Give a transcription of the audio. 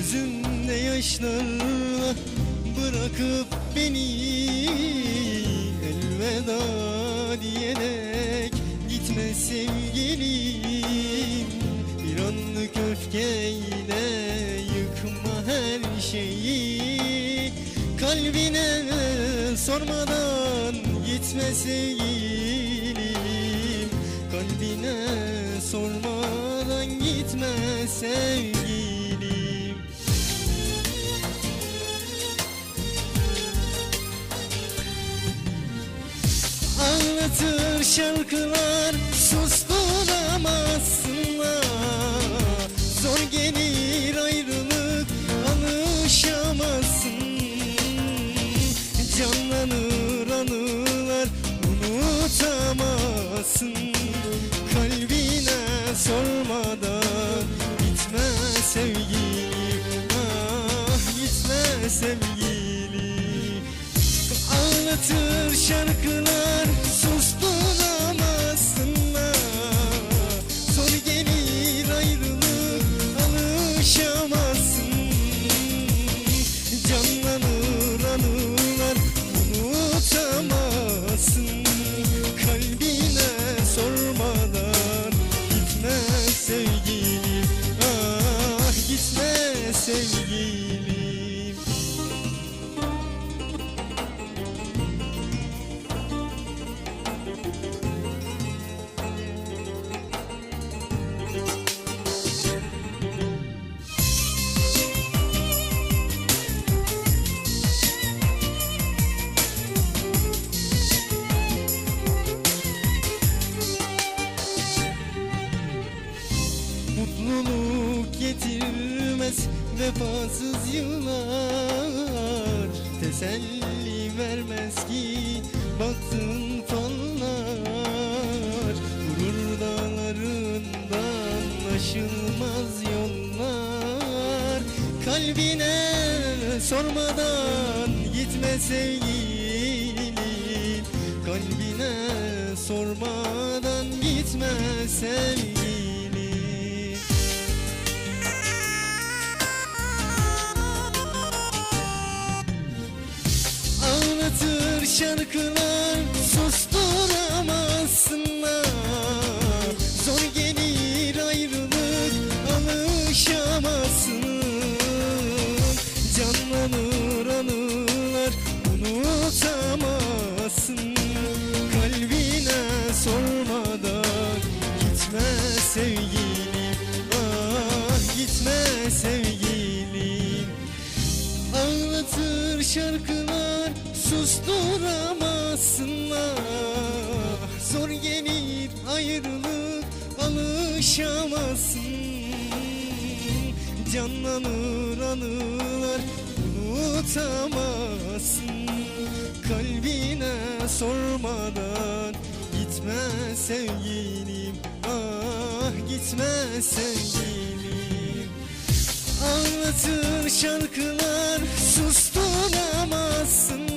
Gözümde yaşlarla bırakıp beni Elveda diyerek gitme sevgilim. Bir anlık öfkeyle yıkma her şeyi. Kalbine sormadan gitme sevgilim. Kalbine sormadan gitme sevgilim Anlatır şarkılar susturamazsınlar. Zor gelir ayrılık alışamazsın. Canlanır anılar unutamazsın. Kalbine sormadan gitme sevgilim Ah gitme sevgilim. Anlatır şarkılar getirmez vefasız yıllar Teselli vermez ki baktığın fallar Gurur dağlarından aşılmaz yollar Kalbine sormadan gitme sevgilim. Kalbine sormadan gitme sevgilim şarkılar susturamazsınlar Zor gelir ayrılık alışamazsın. Canlanır anılar unutamazsın. Kalbine sormadan gitme sevgilim Ah gitme sevgilim. Anlatır şarkılar susturamazsınlar